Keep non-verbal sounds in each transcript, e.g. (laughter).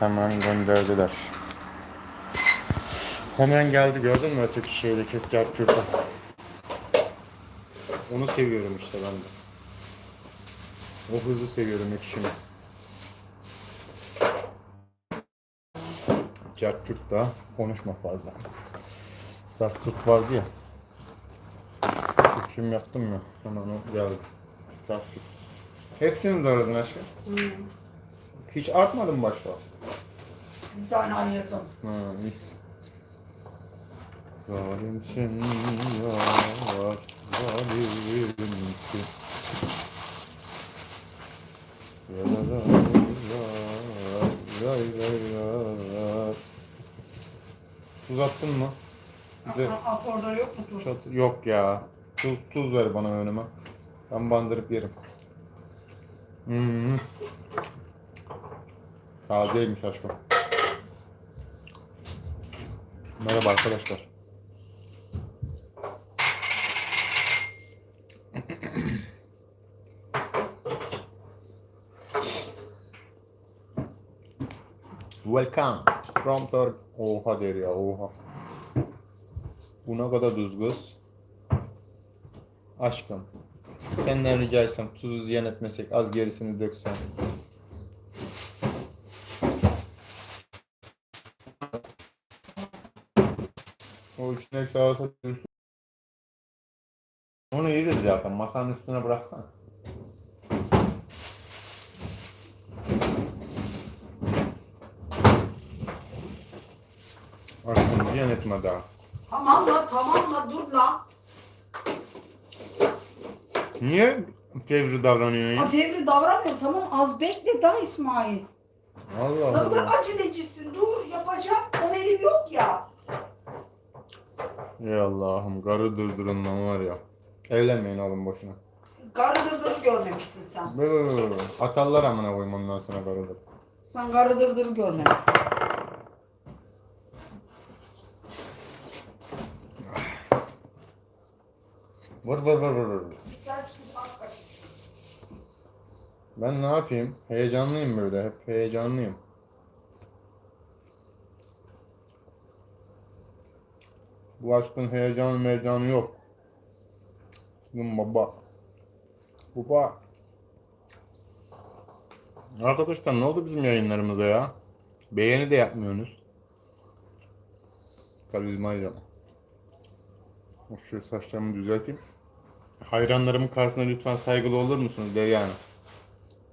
hemen gönderdiler. Hemen geldi gördün mü öteki şeydeki cartçurda. Onu seviyorum işte ben de. O hızı seviyorum ekşimi. Cartçurt da konuşma fazla. Sartçurt vardı ya. Ekşim yaptım mı? Hemen o geldi. Cartçurt. Hepsini doğradın aşkım? Hiç artmadı mı başta? Bir tane ayırdım. Ha, iyi. Zalimsin ya, zalimsin. La la la, lay la. Tuz attın mı? Bize orada yok mu tuz? çat- yok ya. Tuz tuz ver bana önüme. Ben bandırıp yerim. Hmm. Tazeymiş aşkım. Merhaba arkadaşlar. Welcome from Turkey. Oha der ya oha. Bu ne kadar düzgüz. Aşkım. Senden rica etsem tuzu ziyan etmesek az gerisini döksen. O içine salata diyorsun. Onu yeriz zaten. Masanın üstüne bıraksan. Aşkım ziyan etme daha. Tamam la tamam la dur la. Niye fevri davranıyorsun Ha ya? Fevri davranmıyor tamam az bekle daha İsmail. Allah Ne kadar Allah. acelecisin dur yapacağım. On elim yok ya. Ey Allah'ım karı dırdırından var ya. Evlenmeyin oğlum boşuna. Siz karı dırdır görmemişsin sen. Böyle atarlar amına koyayım ondan sonra karıdır. Sen karı dırdır görmemişsin. Vır vır vır vır vır. Ben ne yapayım? Heyecanlıyım böyle. Hep heyecanlıyım. Bu aşkın heyecanı heyecanı yok. Bunun baba. Baba. Arkadaşlar ne oldu bizim yayınlarımıza ya? Beğeni de yapmıyorsunuz. Karizmayla. Şu saçlarımı düzelteyim. Hayranlarımın karşısında lütfen saygılı olur musunuz Derya Hanım?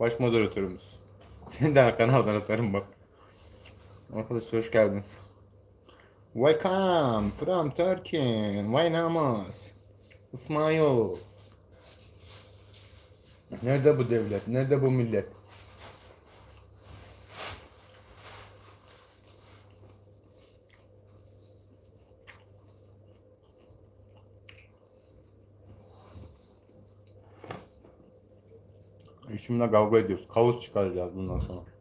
Baş moderatörümüz. Seni de kanaldan atarım bak. Arkadaşlar hoş geldiniz. Welcome from Turkey. Why namas? İsmail. Nerede bu devlet? Nerede bu millet? Eşimle kavga ediyoruz. Kavus çıkaracağız bundan sonra.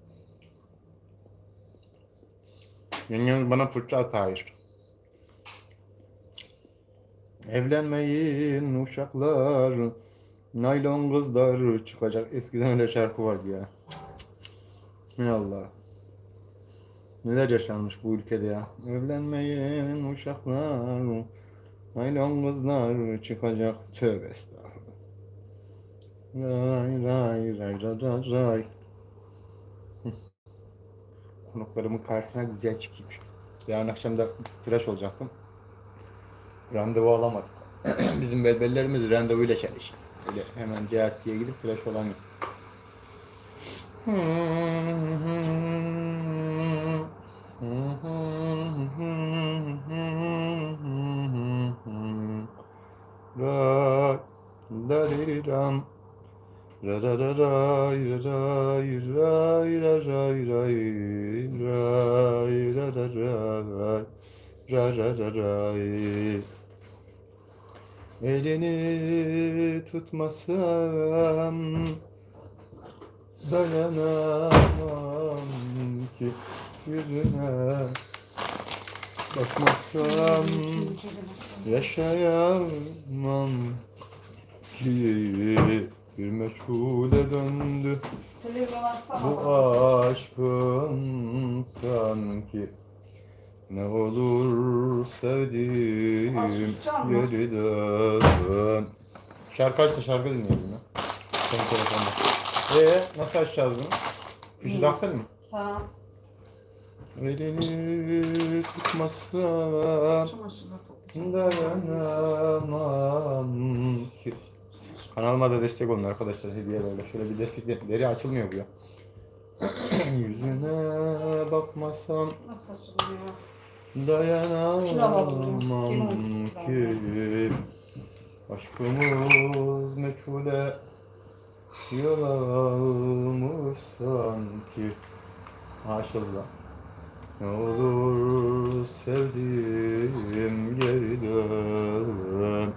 Yengemiz bana fırça at hayır. Evlenmeyin uşaklar, naylon kızlar çıkacak. Eskiden öyle şarkı vardı ya. Ya Allah. Neler yaşanmış bu ülkede ya. Evlenmeyin uşaklar, naylon kızlar çıkacak. Tövbe estağfurullah. Ray ray ray ray ray. Konuklarımın karşısına güzel çıkayım. Yarın akşam da tıraş olacaktım. Randevu alamadık. (clears throat) Bizim belbellerimiz randevuyla çalışıyor. Öyle hemen CRT'ye gidip tıraş olan yok. Ra, da di ram. Ra ra ra ray ra ray ray ra ray ray ray ra ra ray ra ra ra ray Elini tutmasam dayanamam ki yüzüne bakmasam yaşayamam ki bir meçhule döndü. Bu aşkın sanki ne olur sevdiğim geri dön. Şarkı aç da şarkı dinleyelim ya. Senin telefonda. Ee nasıl açacağız bunu? Fişi taktın mı? Ha. Elini toplayacağım. dayanamam ki. Kanalıma da destek olun arkadaşlar hediyelerle. Şöyle bir destek deri açılmıyor bu ya. (clears throat) Yüzüne bakmasam Nasıl açılıyor? dayanamam ki. Aşkımız meçhule yılağımız sanki. Ha, Açıldı lan. Ne olur sevdiğim geri dön.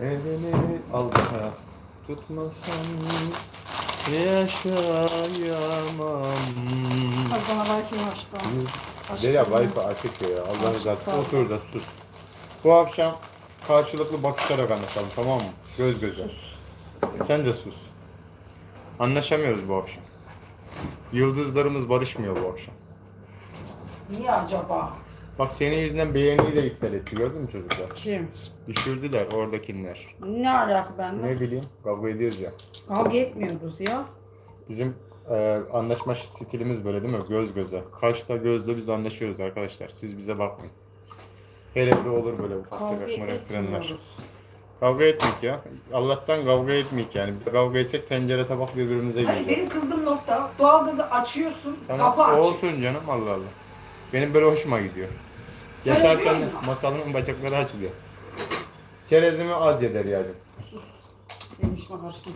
Elini al hayat. Tutmasam yaşayamam. Belki açtı. Derya Wi-Fi açık ya. Allah Açık, rızası için pardon. otur da sus. Bu akşam karşılıklı bakışarak anlaşalım tamam mı? Göz göze. Sen de sus. Anlaşamıyoruz bu akşam. Yıldızlarımız barışmıyor bu akşam. Niye acaba? Bak senin yüzünden beğeniyi de iptal etti gördün mü çocuklar? Kim? Düşürdüler oradakiler. Ne alaka benimle? Ne bileyim kavga ediyoruz ya. Kavga etmiyoruz ya. Bizim e, anlaşma stilimiz böyle değil mi? Göz göze. Kaşla gözle biz anlaşıyoruz arkadaşlar. Siz bize bakmayın. Her evde olur böyle ufak tefek mırık. Kavga etmek ya. Allah'tan kavga etmek yani. Kavga etsek tencere tabak birbirimize Hayır giriyor. benim kızdığım nokta doğalgazı açıyorsun, Tamam kapı açık. olsun canım Allah Allah. Benim böyle hoşuma gidiyor. Yatarken masalımın bacakları açılıyor. Çerezimi az ye Derya'cığım. Benim işime karıştım.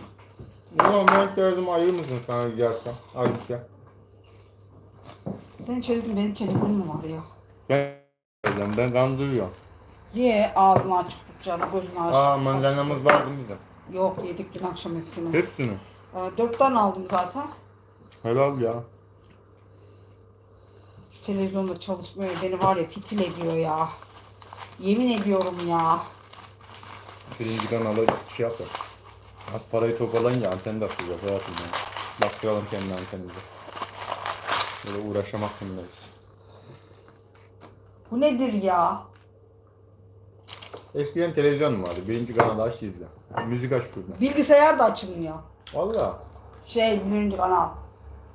Ulan ben çerezimi ayır mısın sana yersen? Ayıp ya. Senin çerezin benim çerezim mi var ya? Ben, ben kan duyuyorum. Ye ağzını açık tutacağım, gözünü aç. Aa mandalinamız var değil mi bizim? Yok yedik dün akşam hepsini. Hepsini. Ee, dört tane aldım zaten. Helal ya. Televizyonda çalışmıyor. Beni var ya fitil ediyor ya. Yemin ediyorum ya. Birinci kanalı şey yapar. Az parayı toparlayın ya anten de atacağız hayatım ya. Baktıralım kendi antenimize. Böyle uğraşamak zorundayız. Bu nedir ya? Eskiden televizyon mu vardı? Birinci kanalı aç izle. Müzik aç şurada. Bilgisayar da açılmıyor. Valla. Şey birinci kanal.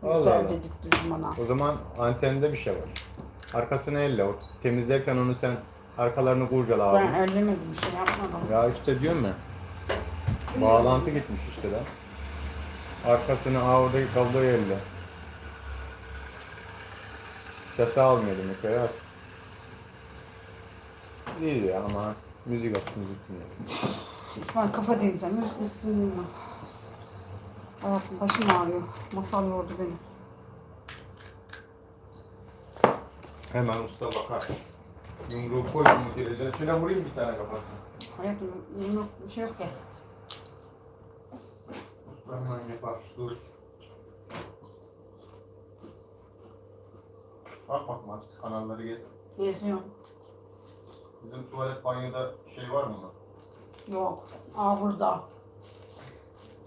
Bilgisayar Allah. dedirttirdin bana. O zaman antende bir şey var. Arkasını elle. O temizlerken onu sen arkalarını kurcala abi. Ben ellemedim bir şey yapmadım. Ya işte diyorum ya. Bağlantı gitmiş işte de. Arkasını aa oradaki kabloyu elle. Sesi almıyor demek ya. İyi ya ama müzik aç müzik dinle. İsmail kafa deneyeceğim. Müzik dinleyeyim. Hayatım başım ağrıyor. Masal yordu beni. Hemen usta bakar. Yumruğu koy yumruğu televizyon. Şöyle vurayım bir tane kafasına. Hayatım yok bir şey yok ya. Usta hemen yapar. Dur. Bak bakmaz. Kanalları gez. Geziyorum. Bizim tuvalet banyoda şey var mı? Yok. Aa burada.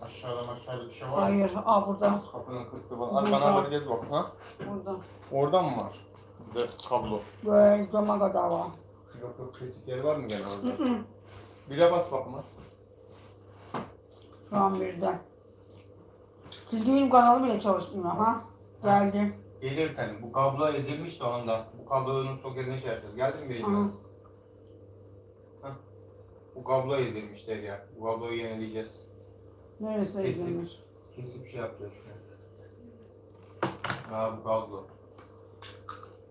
Aşağıdan aşağıda bir şey var mı? Hayır. Aa burada. Kapının kıstığı falan. Al Burada. kanalları gez bak. Ha? Burada. Oradan mı var? Bir de kablo. Böyle cama kadar var. Yok yok kesik yeri var mı gene orada? Bire bas bakmaz. Şu an birde. Çizgi film kanalı bile çalışmıyor ha. Geldi. Gelir tabii. Bu kablo ezilmiş de onda. Bu kablonun soketini şey yapacağız. Geldin mi birinci? Aha. Bu kablo ezilmiş der ya. Bu kabloyu yenileyeceğiz. Neresi Kesip, izlenmiş? kesip şey yapacağız şuraya. Ha bu kablo.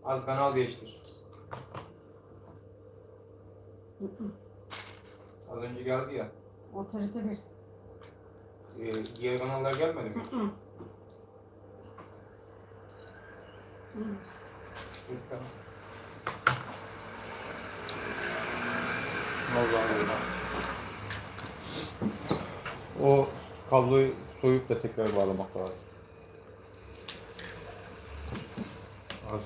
Az kanal değiştir. Az önce geldi ya. O TRT 1. Ee, diğer kanallar gelmedi mi? Hı. Hı. Lütfen. Vallahi öyle. O kabloyu soyup da tekrar bağlamak lazım. Az.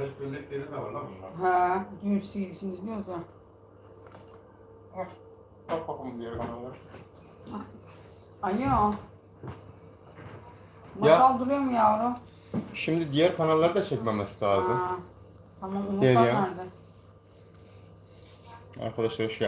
Flash bellekleri de var lan bunlar. He, dün CD'sini izliyoruz ya. Bak, bak bakalım diğer kanallar. Alo. Masal duruyor mu yavrum? Şimdi diğer kanalları da çekmemesi lazım. Ha, tamam Gel Umutlar ya. nerede? Arkadaşlar geldiniz.